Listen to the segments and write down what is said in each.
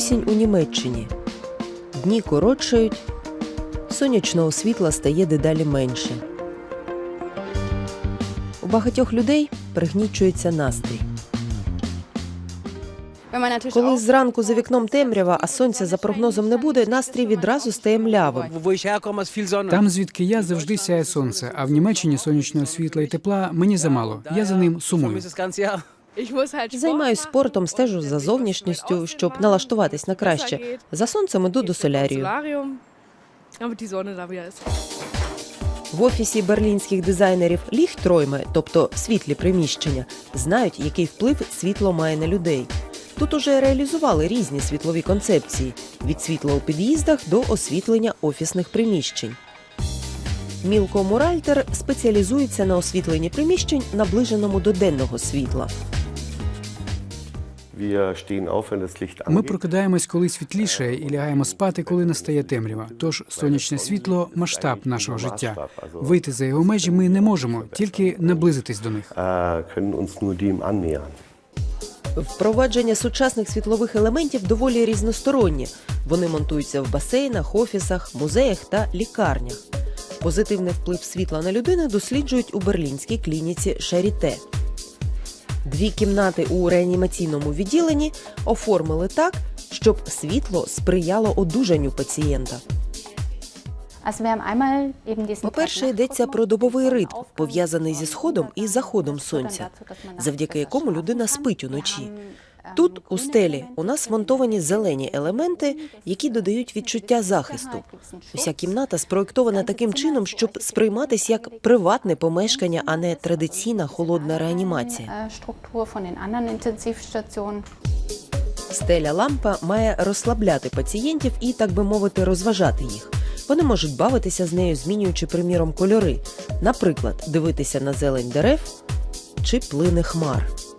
Осінь у Німеччині. Дні коротшають, сонячного світла стає дедалі менше. У багатьох людей пригнічується настрій. Коли зранку за вікном темрява, а сонця за прогнозом не буде, настрій відразу стає млявим. Там, звідки я завжди сяє сонце, а в Німеччині сонячного світла і тепла мені замало. Я за ним сумую. Займаюсь спортом, стежу за зовнішністю, щоб налаштуватись на краще. За сонцем іду до солярію. В офісі берлінських дизайнерів Ліхтройме, тобто світлі приміщення, знають, який вплив світло має на людей. Тут уже реалізували різні світлові концепції від світла у під'їздах до освітлення офісних приміщень. Мілко Муральтер спеціалізується на освітленні приміщень, наближеному до денного світла. Ми прокидаємось, коли світліше, і лягаємо спати, коли настає темрява. Тож сонячне світло масштаб нашого життя. Вийти за його межі ми не можемо, тільки наблизитись до них. Äh. Впровадження сучасних світлових елементів доволі різностороннє. Вони монтуються в басейнах, офісах, музеях та лікарнях. Позитивний вплив світла на людину досліджують у берлінській клініці Шаріте. Дві кімнати у реанімаційному відділенні оформили так, щоб світло сприяло одужанню пацієнта. По-перше, йдеться про добовий ритм, пов'язаний зі сходом і заходом сонця, завдяки якому людина спить уночі. Тут, у стелі, у нас вмонтовані зелені елементи, які додають відчуття захисту. Уся кімната спроєктована таким чином, щоб сприйматись як приватне помешкання, а не традиційна холодна реанімація. Стеля лампа має розслабляти пацієнтів і, так би мовити, розважати їх. Вони можуть бавитися з нею, змінюючи, приміром, кольори, наприклад, дивитися на зелень дерев чи плини хмар.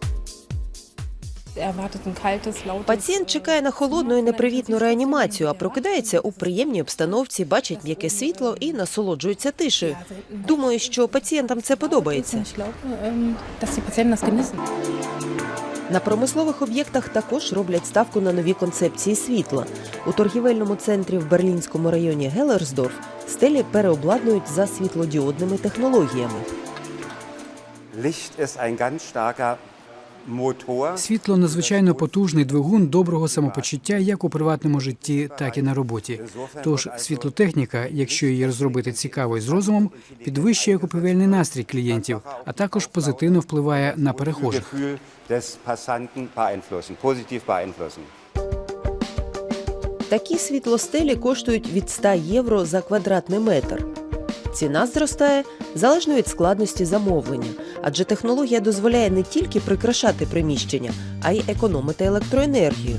Пацієнт чекає на холодну і непривітну реанімацію, а прокидається у приємній обстановці, бачить м'яке світло і насолоджується тишею. Думаю, що пацієнтам це подобається. На промислових об'єктах також роблять ставку на нові концепції світла. У торгівельному центрі в берлінському районі Гелерсдорф стелі переобладнують за світлодіодними технологіями. Licht ist ein ganz starker Motor. Світло надзвичайно потужний двигун доброго самопочуття як у приватному житті, так і на роботі. Тож світлотехніка, якщо її розробити цікаво і з розумом, підвищує купівельний настрій клієнтів, а також позитивно впливає на перехожих. Такі світлостелі коштують від 100 євро за квадратний метр. Ціна зростає залежно від складності замовлення, адже технологія дозволяє не тільки прикрашати приміщення, а й економити електроенергію.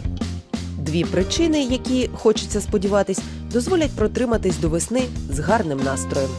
Дві причини, які хочеться сподіватись, дозволять протриматись до весни з гарним настроєм.